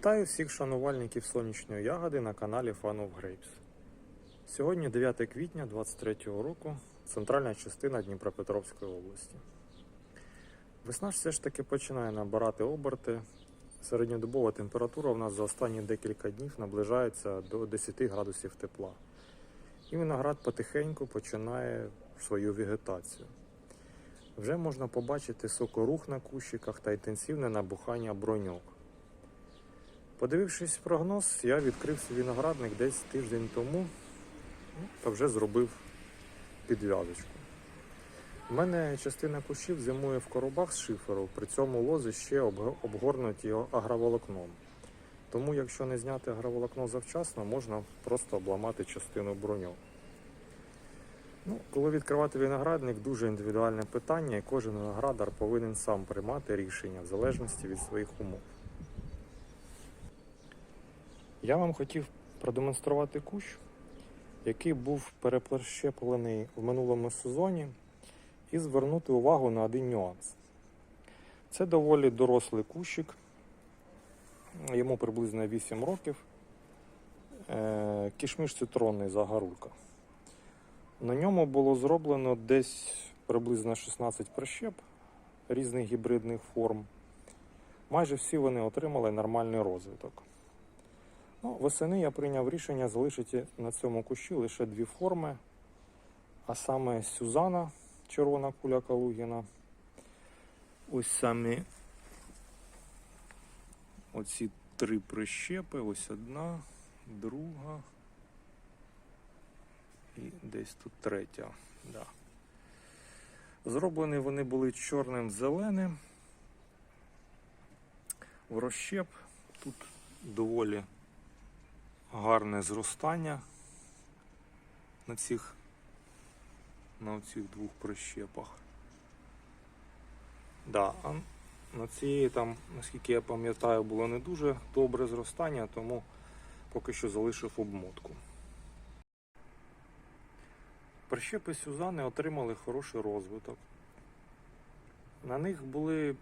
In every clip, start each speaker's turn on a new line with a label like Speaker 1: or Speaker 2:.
Speaker 1: Вітаю всіх шанувальників сонячної ягоди на каналі Fun of Grapes. Сьогодні 9 квітня 2023 року, центральна частина Дніпропетровської області. Весна ж все ж таки починає набирати оберти. Середньодобова температура у нас за останні декілька днів наближається до 10 градусів тепла. І виноград потихеньку починає свою вегетацію. Вже можна побачити сокорух на кущиках та інтенсивне набухання броньок. Подивившись прогноз, я відкрив свій виноградник десь тиждень тому та вже зробив підв'язочку. У мене частина кущів зимує в коробах з шиферу, при цьому лози ще обг- обгорнуті агроволокном. Тому, якщо не зняти агроволокно завчасно, можна просто обламати частину броньок. Ну, коли відкривати виноградник, дуже індивідуальне питання, і кожен виноградар повинен сам приймати рішення в залежності від своїх умов. Я вам хотів продемонструвати кущ, який був переплещеплений в минулому сезоні, і звернути увагу на один нюанс. Це доволі дорослий кущик, йому приблизно 8 років. Е, Кішміш цитронний загорулька. На ньому було зроблено десь приблизно 16 прищеп різних гібридних форм. Майже всі вони отримали нормальний розвиток. Ну, восени я прийняв рішення залишити на цьому кущі лише дві форми, а саме Сюзана, червона куля Калугіна. Ось самі оці три прищепи, ось одна, друга і десь тут третя. Да. Зроблені вони були чорним зеленим. В розщеп тут доволі гарне зростання на цих на цих двох прищепах. Да, а на цієї там, наскільки я пам'ятаю, було не дуже добре зростання, тому поки що залишив обмотку. Прищепи Сюзани отримали хороший розвиток. На них були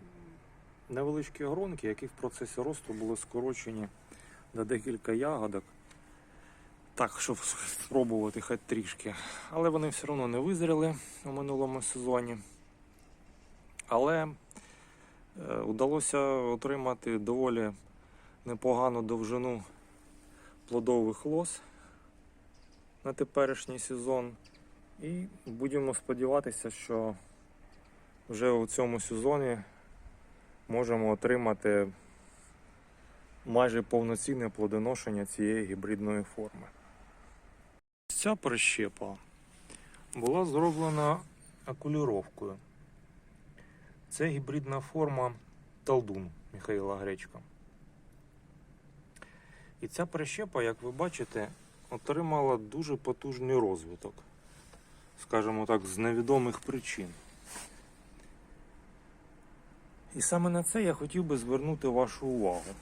Speaker 1: невеличкі гронки, які в процесі росту були скорочені на декілька ягодок. Так, щоб спробувати хоч трішки. Але вони все одно не визріли у минулому сезоні. Але е, вдалося отримати доволі непогану довжину плодових лоз на теперішній сезон. І будемо сподіватися, що вже у цьому сезоні можемо отримати майже повноцінне плодоношення цієї гібридної форми. Ця прищепа була зроблена окулюровкою. Це гібридна форма Талдун Михайла Гречка. І ця прищепа, як ви бачите, отримала дуже потужний розвиток, скажімо так, з невідомих причин. І саме на це я хотів би звернути вашу увагу.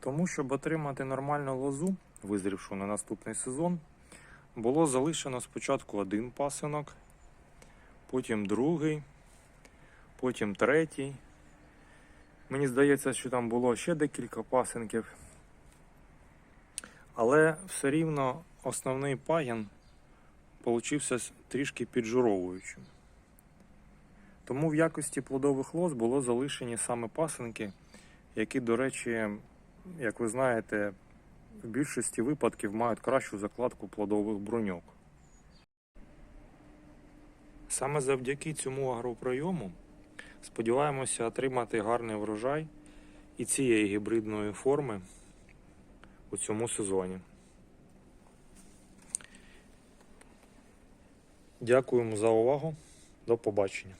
Speaker 1: Тому, щоб отримати нормальну лозу, визрівшу на наступний сезон, було залишено спочатку один пасинок, потім другий, потім третій. Мені здається, що там було ще декілька пасинків. Але все рівно основний пагін получився трішки піджуровуючим. Тому в якості плодових лоз було залишені саме пасинки, які, до речі, як ви знаєте, в більшості випадків мають кращу закладку плодових бруньок. Саме завдяки цьому агропройому сподіваємося отримати гарний врожай і цієї гібридної форми у цьому сезоні. Дякуємо за увагу. До побачення.